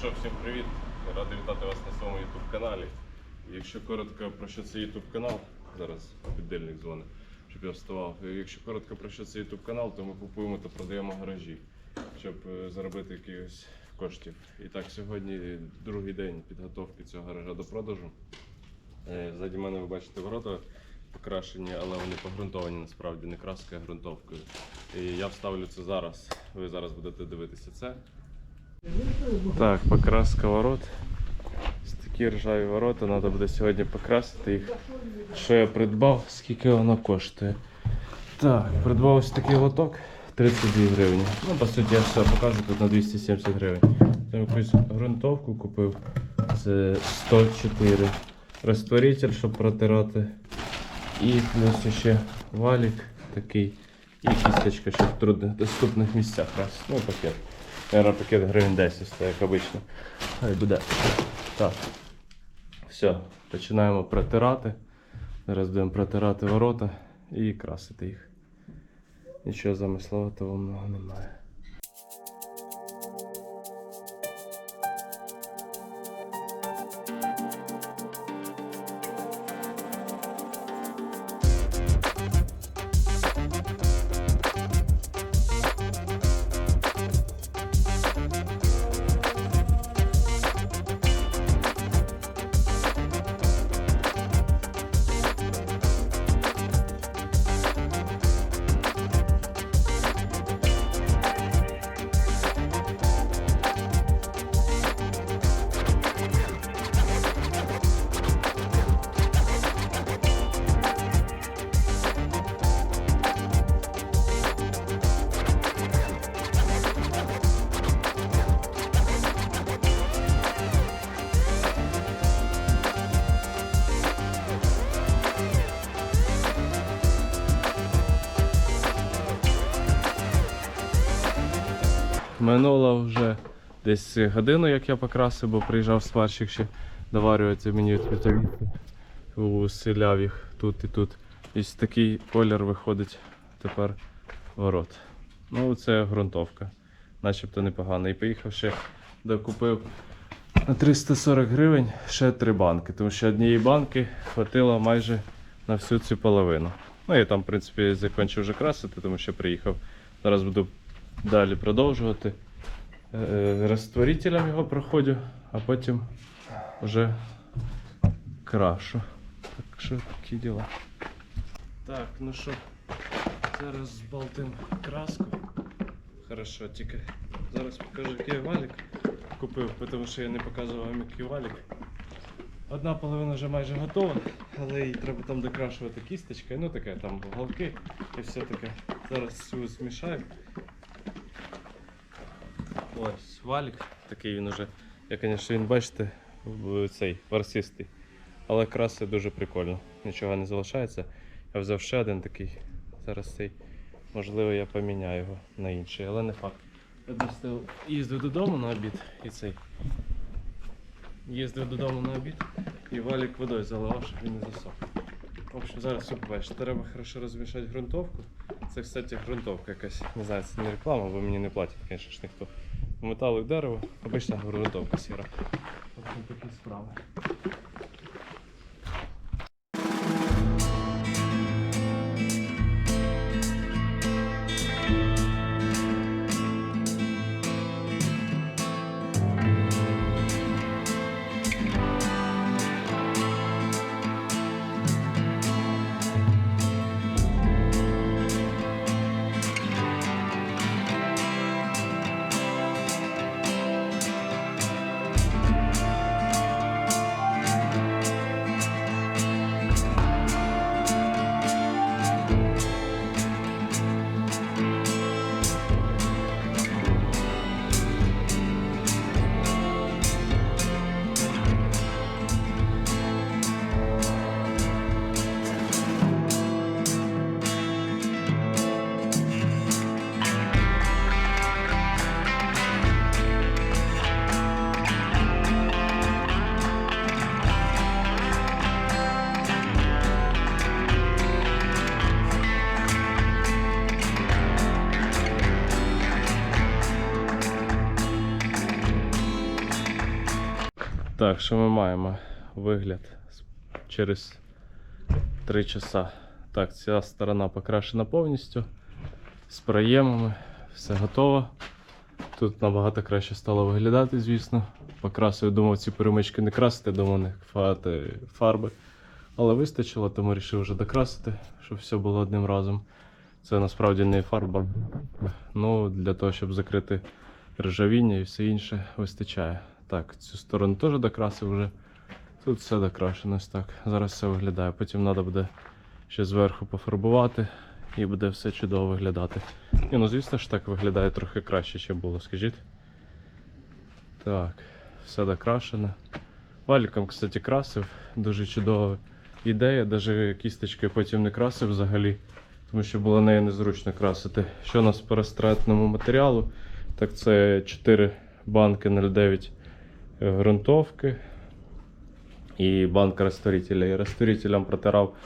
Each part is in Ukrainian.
що, всім привіт! Радий вітати вас на своєму YouTube каналі. Якщо коротко про що це YouTube канал, зараз піддельник дзвонить, щоб я вставав. Якщо коротко про що це YouTube канал, то ми купуємо та продаємо гаражі, щоб е, заробити якихось коштів. І так, сьогодні другий день підготовки цього гаража до продажу. Е, Ззаді мене ви бачите ворота покрашені, але вони погрунтовані насправді не краскою, а ґрунтовкою. І я вставлю це зараз. Ви зараз будете дивитися це. Так, покраска ворот. Такі ржаві ворота, треба буде сьогодні покрасити їх. Що я придбав, скільки воно коштує. Так, придбав ось такий лоток 32 гривні. Ну, по суті, я все покажу тут на 270 гривень. Там якусь ґрунтовку купив. Це 104. Розтворитель, щоб протирати. І плюс ще валік такий. І кісточка, щоб в трудних доступних місцях. Раз. Ну, пакет. Наверное, пакет гривень 10 стоїть, як обично. Хай буде. Так. Все, починаємо протирати. Зараз будемо протирати ворота і красити їх. Нічого замисловатого много немає. Минуло вже десь годину, як я покрасив, бо приїжджав сварщик ще доварювати мені світовідки. Уселяв їх тут і тут. І такий колір виходить тепер ворот. Ну, це ґрунтовка. Начебто непогано. І поїхав ще докупив на 340 гривень ще три банки, тому що однієї банки хватило майже на всю цю половину. Ну і там, в принципі, закінчив вже красити, тому що приїхав. Зараз буду далі продовжувати. Е, Розтворителем його проходжу, а потім вже крашу. Так що такі діла. Так, ну що, зараз збалтим краску. Хорошо, тільки зараз покажу, який валік купив, тому що я не показував вам який валік. Одна половина вже майже готова, але їй треба там докрашувати кісточкою, ну таке там голки і все таке. Зараз цю змішаємо. Ось валік, такий він уже. Я, звісно, він бачите, цей ворсистий. Але краси дуже прикольно. Нічого не залишається. Я взяв ще один такий. Зараз цей. Можливо, я поміняю його на інший, але не факт. Я достав, їздив додому на обід і цей. Їздив додому на обід і валік водою заливав, щоб він не засох. В общем, зараз все побачите. Треба хорошо розмішати ґрунтовку. Це, кстати, ґрунтовка якась. Не знаю, це не реклама, бо мені не платять, звісно ж ніхто. Метал і дерево, обична грунтовка сіра. Ось такі справи. Так, що ми маємо? Вигляд через 3 часа. Так, ця сторона покрашена повністю. З проємами, все готово. Тут набагато краще стало виглядати, звісно. Покрасив, думав, ці перемички не красити, думав не фати фарби. Але вистачило, тому вирішив вже докрасити, щоб все було одним разом. Це насправді не фарба. Ну, для того, щоб закрити ржавіння і все інше вистачає. Так, цю сторону теж докрасив вже. Тут все докрашено так. Зараз все виглядає. Потім треба буде ще зверху пофарбувати і буде все чудово виглядати. Ні, ну звісно ж так виглядає трохи краще, ніж було, скажіть. Так, все докрашено. Валіком, кстати, красив. Дуже чудова ідея. Навіть кісточкою потім не красив взагалі, тому що було нею незручно красити. Що у нас по розтратному матеріалу? Так, це 4 банки 0,9 ґрунтовки і банка розтворителя. І розтворителем протирав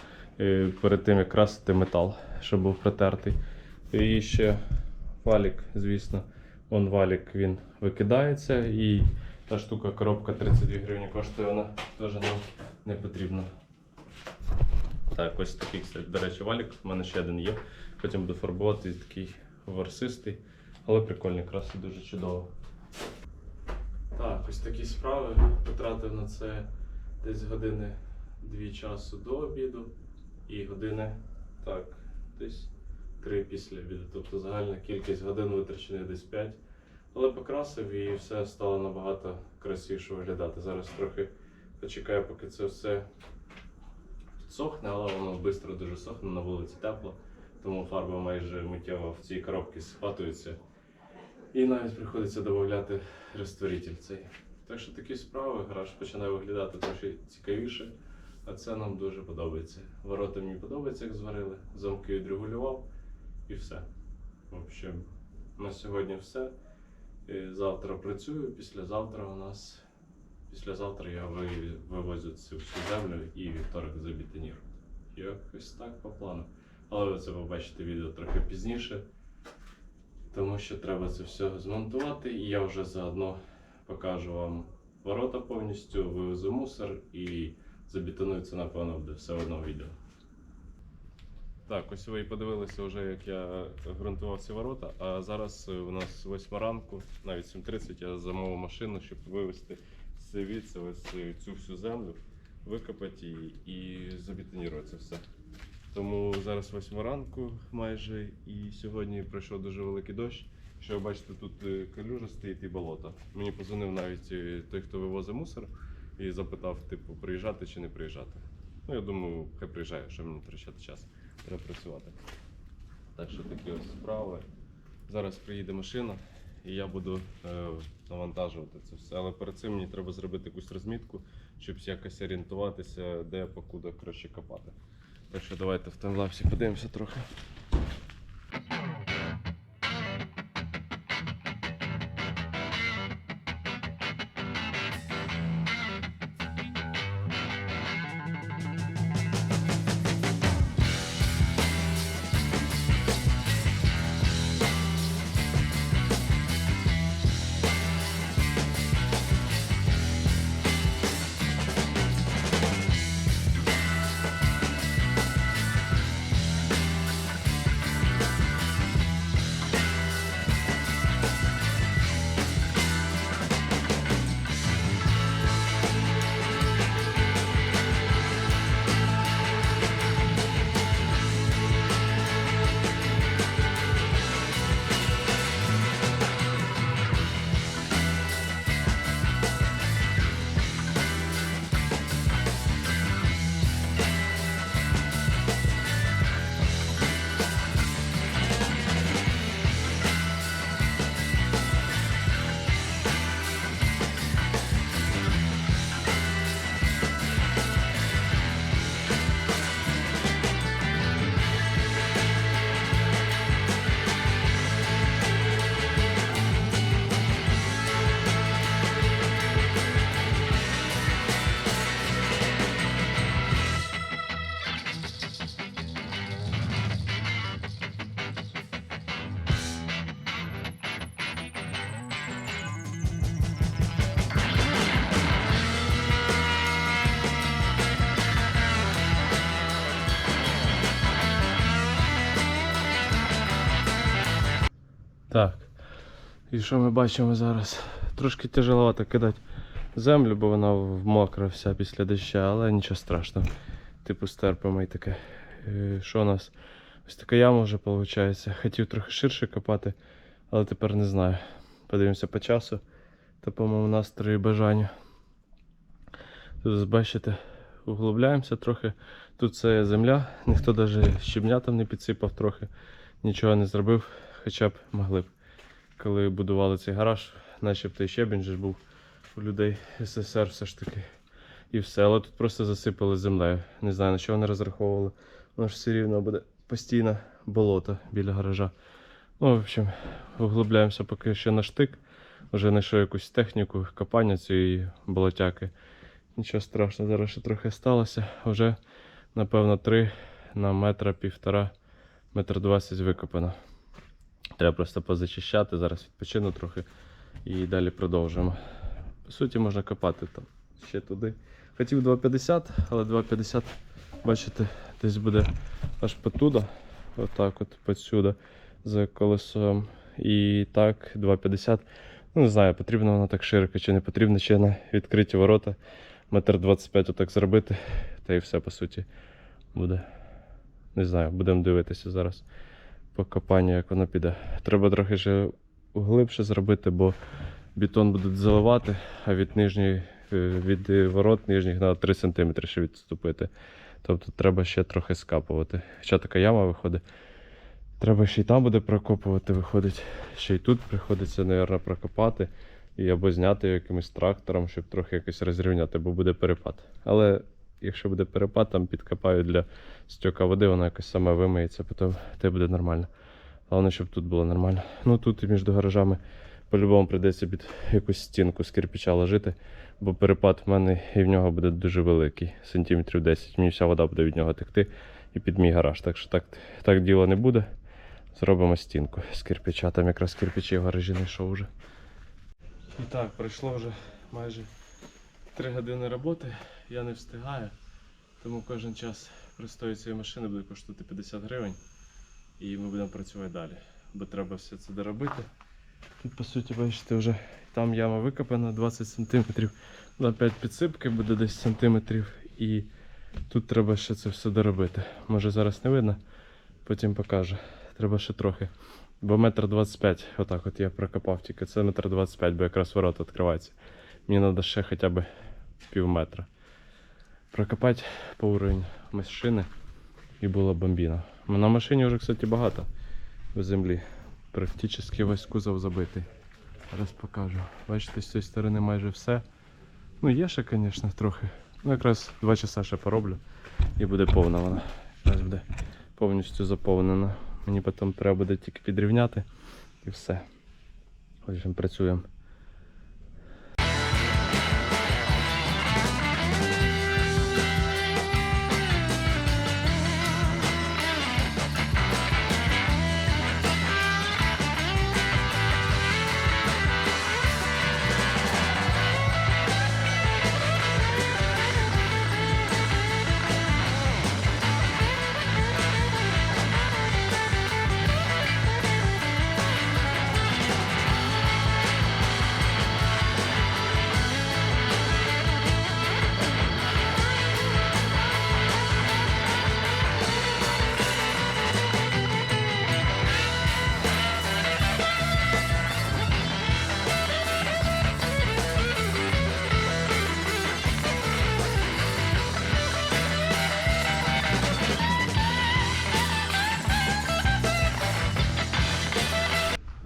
е, перед тим, як красити метал, щоб був протертий. І ще валік, звісно. Вон валік він викидається і та штука, коробка 32 гривні коштує, вона теж нам не потрібна. Так, ось такий, кстати, до речі, валік. У мене ще один є. Потім буду фарбувати такий ворсистий, але прикольний, краси дуже чудово. Так, ось такі справи. Потратив на це десь години дві часу до обіду і години так, десь три після обіду. Тобто загальна кількість годин витрачених десь 5. Але покрасив і все стало набагато красивіше виглядати. Зараз трохи почекаю, поки це все підсохне, але воно швидко дуже сохне, на вулиці тепло, тому фарба майже миттєво в цій коробці схватується. І навіть приходиться додати розтворитель цей. Так що такі справи, гараж починає виглядати трохи цікавіше, а це нам дуже подобається. Ворота мені подобається, як зварили, замки відрегулював і все. В общем, на сьогодні все. Е, Завтра працюю, післязавтра у нас. Післязавтра я вивозю цю всю землю і вівторок забетонірую. Якось так по плану. Але ви це побачите відео трохи пізніше. Тому що треба це все змонтувати, і я вже заодно покажу вам ворота повністю, вивезу мусор і забетоную це, напевно, буде все в одному відео. Так, ось ви і подивилися вже, як я ґрунтував ці ворота. А зараз у нас 8 ранку, навіть 7.30 я замовив машину, щоб вивезти звідси ось е, цю всю землю, викопати її і забетонувати це все. Тому зараз 8 ранку майже, і сьогодні пройшов дуже великий дощ. Що ви бачите, тут е, калюжа стоїть і болото. Мені позвонив навіть е, той, хто вивозить мусор, і запитав, типу, приїжджати чи не приїжджати. Ну, я думаю, хай приїжджає, що мені втрачати час. Треба працювати. Так що такі ось справи. Зараз приїде машина, і я буду е, навантажувати це все. Але перед цим мені треба зробити якусь розмітку, щоб якось орієнтуватися, де покуди краще копати. Так що давайте в таймлапсі подивимося трохи. Так. І що ми бачимо зараз? Трошки тяжеловато кидати землю, бо вона мокра вся після дощу, але нічого страшного. Типу стерпимо і таке. Е, Що у нас? Ось така яма вже виходить. Хотів трохи ширше копати, але тепер не знаю. Подивимося по часу та по моєму настрою і бажанню. Тут бачите, углубляємося трохи. Тут це земля, ніхто навіть щебня там не підсипав трохи, нічого не зробив, хоча б могли б. Коли будували цей гараж, начебто і щебінь же був у людей СССР все ж таки. І все, але тут просто засипали землею. Не знаю на що вони розраховували. Воно ж все рівно буде постійно болото біля гаража. Ну, в общем, углубляємося поки що на штик. Вже знайшов якусь техніку копання цієї болотяки. Нічого страшного, зараз ще трохи сталося. Вже, напевно, 3 на метра півтора, метр двадцять викопано. Треба просто позачищати, зараз відпочину трохи і далі продовжуємо. По суті, можна копати там ще туди. Хотів 2,50, але 2,50, бачите, десь буде аж потуда. Отак от посюди за колесом. І так, 2,50. Ну, не знаю, потрібно воно так широко чи не потрібно ще на відкриті ворота. Метр 25 отак зробити. Та і все по суті буде. Не знаю, будемо дивитися зараз по копанню, як воно піде. Треба трохи ще глибше зробити, бо бетон будуть заливати, а від нижньої, е, від ворот нижніх треба 3 см ще відступити. Тобто треба ще трохи скапувати. Хоча така яма виходить. Треба ще й там буде прокопувати, виходить. Ще й тут приходиться, мабуть, прокопати і або зняти якимось трактором, щоб трохи якось розрівняти, бо буде перепад. Але якщо буде перепад, там підкопаю для стьока води, воно якось саме вимиється, потім те буде нормально. Головне, щоб тут було нормально. Ну тут і між гаражами по-любому прийдеться під якусь стінку з кирпича ложити, бо перепад в мене і в нього буде дуже великий, сантиметрів 10. Мені вся вода буде від нього текти і під мій гараж. Так що так, так діло не буде. Зробимо стінку з кирпича. Там якраз кирпичі в гаражі знайшов вже. І так, пройшло вже майже 3 години роботи. Я не встигаю, тому кожен час простої цієї машини буде коштувати 50 гривень. І ми будемо працювати далі. Бо треба все це доробити. Тут, по суті, бачите, вже там яма викопана 20 см. 5 підсипки буде десь сантиметрів. І тут треба ще це все доробити. Може зараз не видно, потім покажу. Треба ще трохи. Бо метр 25, отак от я прокопав, тільки це метр 25, бо якраз ворота відкриваються. Мені треба ще хоча б пів метра. Прокопати по уровень машини і було бомбіно. На машині вже, кстати, багато в землі. Практично весь кузов забитий. Зараз покажу. Бачите, з цієї сторони майже все. Ну, є ще, звісно, трохи. Ну, якраз 2 часа ще пороблю і буде повна вона. Якраз буде повністю заповнена. Мені потім треба буде тільки підрівняти і все. Отже, працюємо.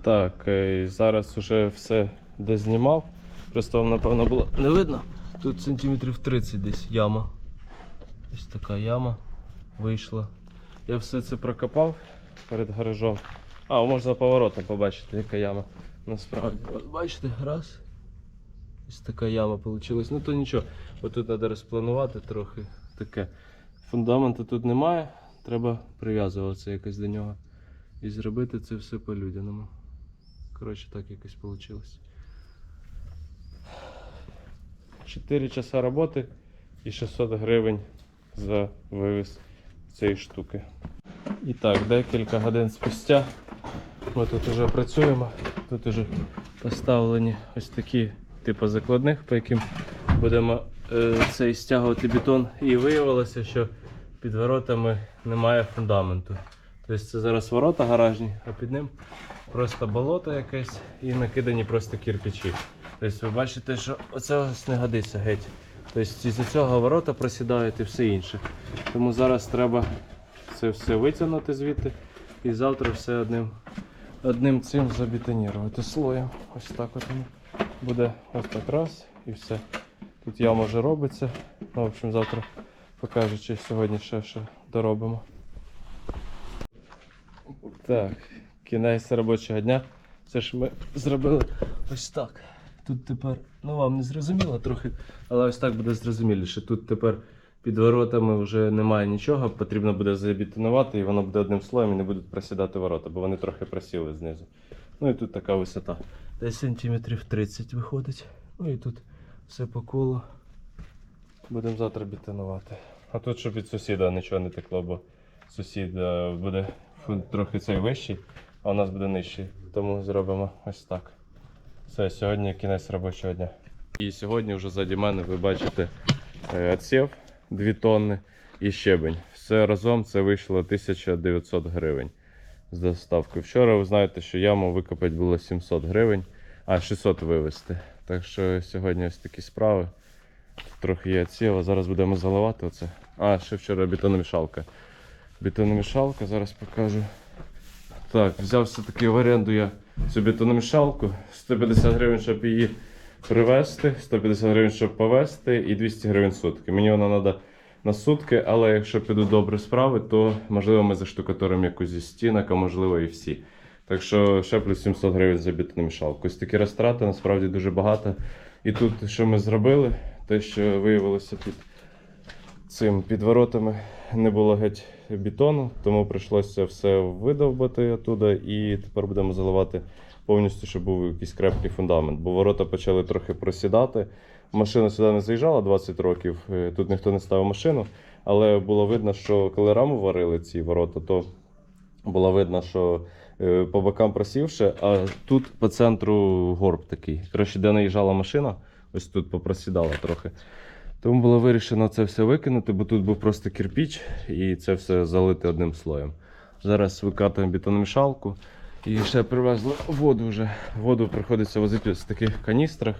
Так, е, зараз вже все дознімав. Просто вам, напевно, було не видно. Тут сантиметрів 30 десь яма. Ось така яма вийшла. Я все це прокопав перед гаражом. А, можна поворотом побачити, яка яма. Насправді. От бачите, раз. Ось така яма вийшла. Ну то нічого. Бо тут треба розпланувати трохи таке. Фундаменту тут немає. Треба прив'язуватися якось до нього. І зробити це все по-людяному. Коротше, так якось вийшло. 4 часа роботи і 600 гривень за вивіз цієї штуки. І так, декілька годин спустя ми тут вже працюємо. Тут вже поставлені ось такі типу закладних, по яким будемо е, цей стягувати бетон. І виявилося, що під воротами немає фундаменту. Тобто це зараз ворота гаражні, а під ним просто болото якесь і накидані просто кирпичі. Тобто ви бачите, що оце ось не годиться геть. Тобто із цього ворота просідають і все інше. Тому зараз треба це все витягнути звідти і завтра все одним, одним цим забетонувати слоєм. Ось так от буде ось так раз і все. Тут яма вже робиться. Ну, в общем, завтра покажу, чи сьогодні ще що доробимо. Так, кінець робочого дня. Це ж ми зробили ось так. Тут тепер, ну вам не зрозуміло трохи, але ось так буде зрозуміліше. Тут тепер під воротами вже немає нічого, потрібно буде забетонувати і воно буде одним слоєм і не будуть просідати ворота, бо вони трохи просіли знизу. Ну і тут така висота. Десь сантиметрів 30 виходить. Ну і тут все по колу. Будемо завтра бетонувати. А тут, щоб від сусіда нічого не текло, бо сусід е, буде трохи цей вищий, а у нас буде нижчий. Тому зробимо ось так. Все, сьогодні кінець робочого дня. І сьогодні вже ззаді мене ви бачите е, отсів 2 тонни і щебень. Все разом це вийшло 1900 гривень з доставкою. Вчора ви знаєте, що яму викопати було 700 гривень, а 600 вивезти. Так що сьогодні ось такі справи. Трохи є отсів, а зараз будемо заливати оце. А, ще вчора бетономішалка. Бетономішалка, зараз покажу. Так, взяв все-таки в оренду я цю бетономішалку. 150 гривень, щоб її привезти, 150 гривень, щоб повезти, і 200 гривень сутки. Мені вона треба на сутки, але якщо підуть добрі справи, то можливо ми заштукатуримо якусь зі стінок, а можливо і всі. Так що ще плюс 700 гривень за бетономішалку. Ось такі розтрати насправді дуже багато. І тут, що ми зробили, те, що виявилося під цим під воротами не було геть бетону, тому прийшлося все видовбати оттуда і тепер будемо заливати повністю, щоб був якийсь крепкий фундамент. Бо ворота почали трохи просідати. Машина сюди не заїжджала 20 років, е, тут ніхто не ставив машину, але було видно, що коли раму варили ці ворота, то було видно, що е, по бокам просівше, а тут по центру горб такий. Коротше, де наїжджала машина, ось тут попросідала трохи. Тому було вирішено це все викинути, бо тут був просто кирпіч і це все залити одним слоєм. Зараз викатуємо бетономішалку і ще привезли воду вже. Воду приходиться возити з таких каністрах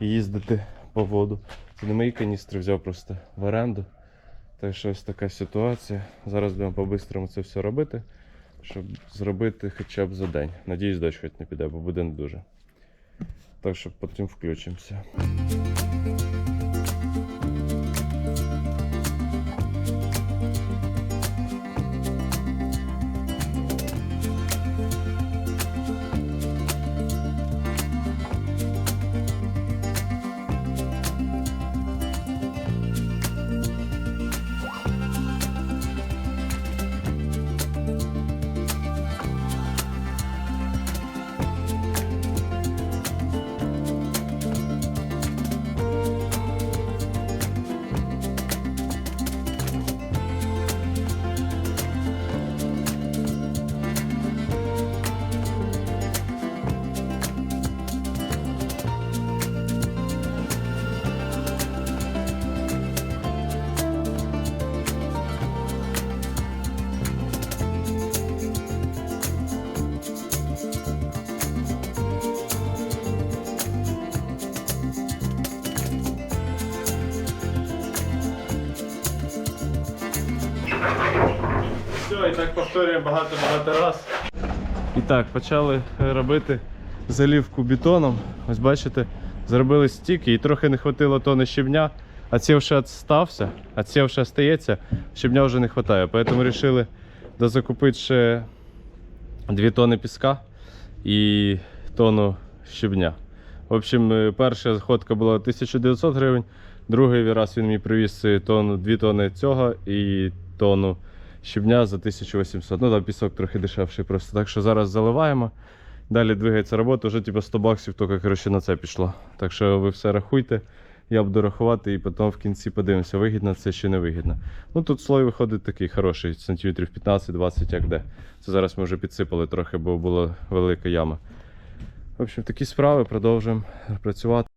і їздити по воду. Це не мої каністри, взяв просто в оренду. Так що ось така ситуація. Зараз будемо по-бистрому це все робити, щоб зробити хоча б за день. Надіюсь, дощ хоч не піде, бо буде не дуже. Так що потім включимося. Повторюємо багато-багато раз. І так, почали робити залівку бетоном. Ось бачите, зробили стіки і трохи не хватило тони щебня, а це вже стався, а це вже стається, щебня вже не вистачає. Тому вирішили дозакупити ще 2 тони піска і тонну щебня. В общем, е, перша ходка була 1900 гривень, другий раз він мені привіз е, тонну, 2 тони цього і тонну щебня за 1800. Ну там пісок трохи дешевший просто. Так що зараз заливаємо. Далі двигається робота, вже типу 100 баксів тільки коротше, на це пішло. Так що ви все рахуйте. Я буду рахувати і потім в кінці подивимося, вигідно це чи не вигідно. Ну тут слой виходить такий хороший, сантиметрів 15-20 як де. Це зараз ми вже підсипали трохи, бо була велика яма. В общем, такі справи продовжуємо працювати.